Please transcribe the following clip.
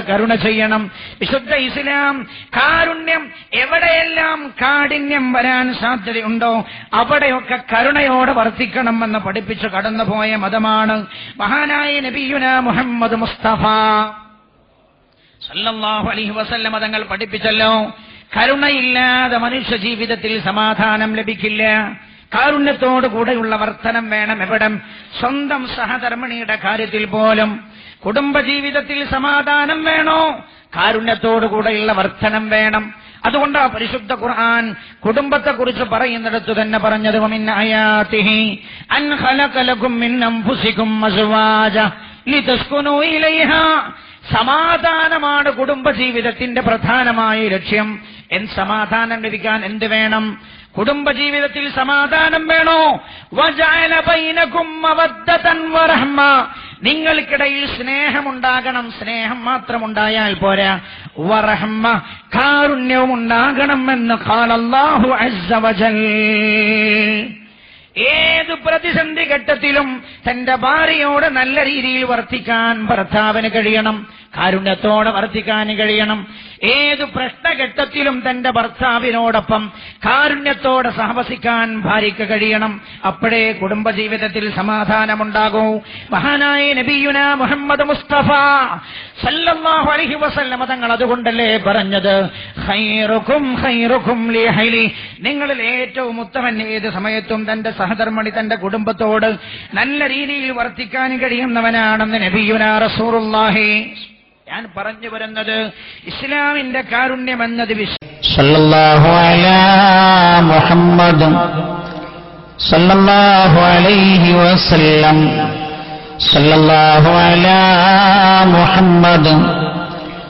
കരുണ ചെയ്യണം. വിശുദ്ധ ഇസ്ലാം കാരുണ്യം എവിടെയെല്ലാം കാഠിന്യം വരാൻ സാധ്യതയുണ്ടോ അവിടെയൊക്കെ കരുണയോടെ വർത്തിക്കണമെന്ന് പഠിപ്പിച്ചു കടന്നുപോയ മതമാണ് മഹാനായ നബിയുന മുഹമ്മദ് മുസ്തഫ. സല്ലല്ലാഹു അലൈഹി വസല്ലം മതങ്ങൾ പഠിപ്പിച്ചല്ലോ കരുണയില്ലാതെ മനുഷ്യ ജീവിതത്തിൽ സമാധാനം ലഭിക്കില്ല. കാരുണ്യത്തോടു കൂടെയുള്ള വർധനം വേണം എവിടം? സ്വന്തം സഹധർമ്മിണിയുടെ കാര്യത്തിൽ പോലും. കുടുംബജീവിതത്തിൽ സമാധാനം വേണോ? കാരുണ്യത്തോടു കൂടെയുള്ള വർധനം വേണം. അതുകൊണ്ട് പരിശുദ്ധ ഖുർആൻ കുടുംബത്തെക്കുറിച്ച് പറയുന്നിടത്തു തന്നെ പറഞ്ഞത് "വമിൻ ആയാതിഹി അൻ ഖലഖ ലക്കും മിൻ അൻഫുസികും അസ്വാജ ലിതസ്കുനൂ ഇലൈഹാ. സമാധാനമാണ് കുടുംബജീവിതത്തിന്റെ പ്രധാനമായ ലക്ഷ്യം. എൻ സമാധാനം ലഭിക്കാൻ എന്ത് വേണം? കുടുംബജീവിതത്തിൽ സമാധാനം വേണോ? നിങ്ങൾക്കിടയിൽ സ്നേഹമുണ്ടാകണം. സ്നേഹം മാത്രമുണ്ടായാൽ പോരാ. വറഹ്മ കാരുണ്യവും ഉണ്ടാകണം എന്ന് ഏത് പ്രതിസന്ധി ഘട്ടത്തിലും തന്റെ ഭാര്യയോട് നല്ല രീതിയിൽ വർത്തിക്കാൻ ഭർത്താവിന് കഴിയണം കാരുണ്യത്തോടെ വർത്തിക്കാൻ കഴിയണം. ഏത് പ്രശ്നഘട്ടത്തിലും തന്റെ ഭർത്താവിനോടൊപ്പം കാരുണ്യത്തോടെ സഹവസിക്കാൻ ഭാര്യയ്ക്ക് കഴിയണം. അപ്പോഴേ കുടുംബജീവിതത്തിൽ സമാധാനമുണ്ടാകൂ. മഹാനായ നബിയുന മുഹമ്മദ് മുസ്തഫ സല്ലല്ലാഹു അലൈഹി വസല്ലമ തങ്ങൾ അതുകൊണ്ടല്ലേ പറഞ്ഞത്? നിങ്ങളിൽ ഏറ്റവും ഉത്തമൻ ഏത് സമയത്തും തന്റെ സഹധർമ്മണി തന്റെ കുടുംബത്തോട് നല്ല രീതിയിൽ വർത്തിക്കാൻ കഴിയുന്നവനാണെന്ന് നബിയുനാ ഞാൻ പറഞ്ഞു വരുന്നത് ഇസ്ലാമിന്റെ കാരുണ്യം എന്നത് മുഹമ്മദും സല്ലല്ലാഹു അലൈഹി വസല്ലം. സല്ലല്ലാഹു